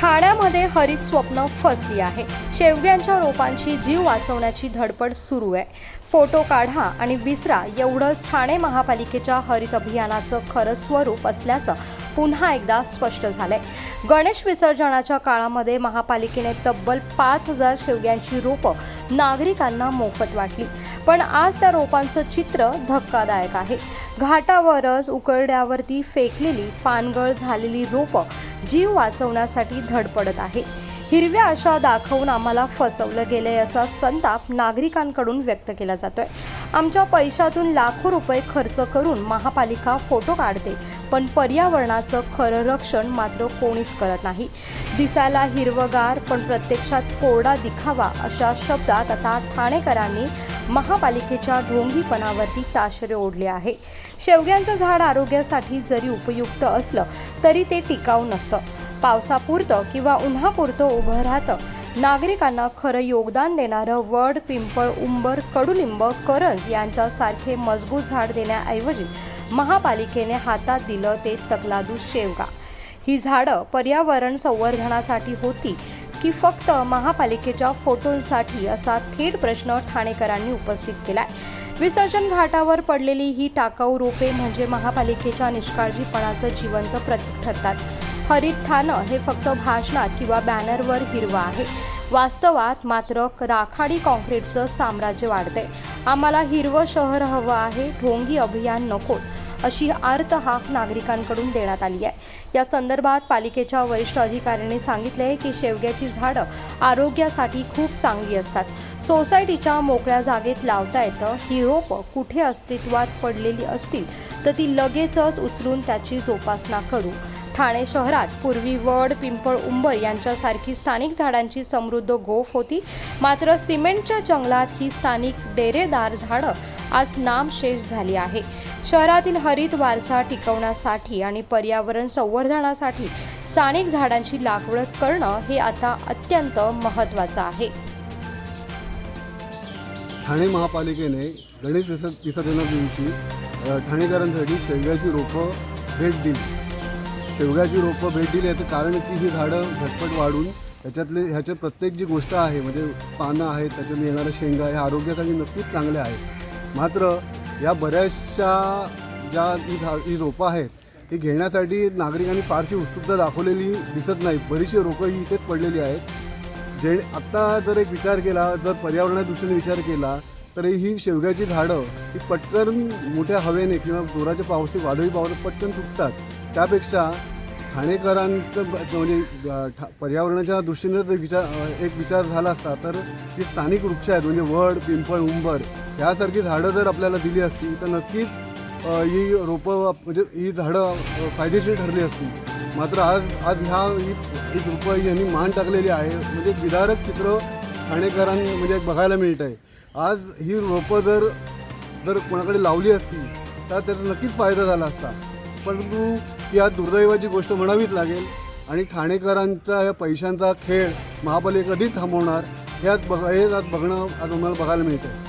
ठाण्यामध्ये हरित स्वप्न फसली आहे. शेवग्यांच्या रोपांची जीव वाचवण्याची धडपड सुरू आहे. फोटो काढा आणि विसरा एवढंच ठाणे महापालिकेच्या हरित अभियानाचं खरं स्वरूप असल्याचं पुन्हा एकदा स्पष्ट झालंय. गणेश विसर्जनाच्या काळामध्ये महापालिकेने तब्बल पाच हजार शेवग्यांची रोपं नागरिकांना मोफत वाटली. पण आज त्या रोपांचं चित्र धक्कादायक आहे. घाटावरच उकरड्यावरती फेकलेली पानगळ झालेली रोपं जीव वाचवण्यासाठी धडपडत आहे. हिरव्या आशा दाखवून आम्हाला फसवलं गेलंय असा संताप नागरिकांकडून व्यक्त केला जातोय. आमच्या पैशातून लाखो रुपये खर्च करून महापालिका फोटो काढते. पण पर्यावरणाचं खरं रक्षण मात्र कोणीच करत नाही. दिसायला हिरवगार पण प्रत्यक्षात कोरडा दिखावा अशा शब्दात आता ठाणेकरांनी महापालिकेच्या ढोंगीपणावरती ताशरे ओढले आहे. शेवग्यांचं झाड आरोग्यासाठी जरी उपयुक्त असलं तरी ते टिकाऊ नसतं. पावसापुरतं किंवा उन्हापुरतं उभं राहतं. नागरिकांना खरं योगदान देणारं वड पिंपळ उंबर कडुलिंब करंज यांच्यासारखे मजबूत झाड देण्याऐवजी महापालिकेने हातात दिलं ते तकलादू शेवगा. ही झाडं पर्यावरण संवर्धनासाठी होती की फक्त महापालिकेच्या फोटोंसाठी असा थेट प्रश्न ठाणेकरांनी उपस्थित केलाय. विसर्जन घाटावर पडलेली ही टाकाऊ रोपे म्हणजे महापालिकेच्या निष्काळजीपणाचं जिवंत प्रतीक ठरतात. हरित ठाणं हे फक्त भाषणात किंवा बॅनरवर हिरवं आहे. वास्तवात मात्र राखाडी काँक्रीटचं साम्राज्य वाढते आम्हाला हिरवं शहर हवं आहे ढोंगी अभियान नको. अशी आर्त हाक नागरिकांकडून देण्यात आली आहे. या संदर्भात पालिकेच्या वरिष्ठ अधिकाऱ्यांनी सांगितले आहे की शेवग्याची झाडं आरोग्यासाठी खूप चांगली असतात. सोसायटीच्या मोकळ्या जागेत लावता येतं. ही रोपं कुठे अस्तित्वात पडलेली असतील तर ती लगेचच उचलून त्याची जोपासना करू. ठाणे शहरात पूर्वी वड पिंपळ उंबर यांच्यासारखी स्थानिक झाडांची समृद्ध गोफ होती. मात्र सिमेंटच्या जंगलात ही स्थानिक डेरेदार झाडं आज नामशेष झाली आहे. शहरातील हरित वारसा टिकवण्यासाठी आणि पर्यावरण संवर्धनासाठी स्थानिक झाडांची लागवड करणं हे आता अत्यंत महत्त्वाचं आहे. ठाणे महापालिकेने गणेश विसर् दिवशी ठाणेकरांसाठी शेवग्याची रोपं भेट दिली. शेवग्याची रोपं भेट दिली याचं कारण की ही झाडं झटपट वाढून ह्याच्यातले ह्याच्या प्रत्येक जी गोष्ट आहे म्हणजे पानं आहेत त्याच्यातून येणाऱ्या शेंगा ह्या आरोग्यासाठी नक्कीच चांगल्या आहेत. मात्र या बऱ्याचशा ज्या ही झा ही रोपं आहेत ही घेण्यासाठी नागरिकांनी फारशी उत्सुकता दाखवलेली दिसत नाही. बरीचशी रोपं ही इथेच पडलेली आहेत. जे आत्ता जर एक विचार केला जर पर्यावरणा दृष्टीने विचार केला तर ही शेवग्याची झाडं ही पटकन मोठ्या हवेने किंवा जोराच्या पावसाची वादळी पावसात पटकन तुटतात त्यापेक्षा ठाणेकरांचं म्हणजे ठा- पर्यावरणाच्या दृष्टीने जर विचार एक विचार झाला असता तर ती स्थानिक वृक्ष आहेत म्हणजे वड पिंपळ उंबर यासारखी झाडं जर आपल्याला दिली असती तर नक्कीच ही रोपं म्हणजे ही झाडं फायदेशीर ठरली असती. मात्र आज आज ह्या ही ही रोपं यांनी मान टाकलेली आहे. म्हणजे विदारक चित्र ठाणेकरां म्हणजे बघायला मिळत आहे आज ही रोपं जर जर कोणाकडे लावली असती तर त्याचा नक्कीच फायदा झाला असता. परंतु या दुर्दैवाची गोष्ट म्हणावीच लागेल. आणि ठाणेकरांचा या पैशांचा खेळ महापालिका कधी थांबवणार हे आज बघ हेच आज बघणं आज आम्हाला बघायला मिळतं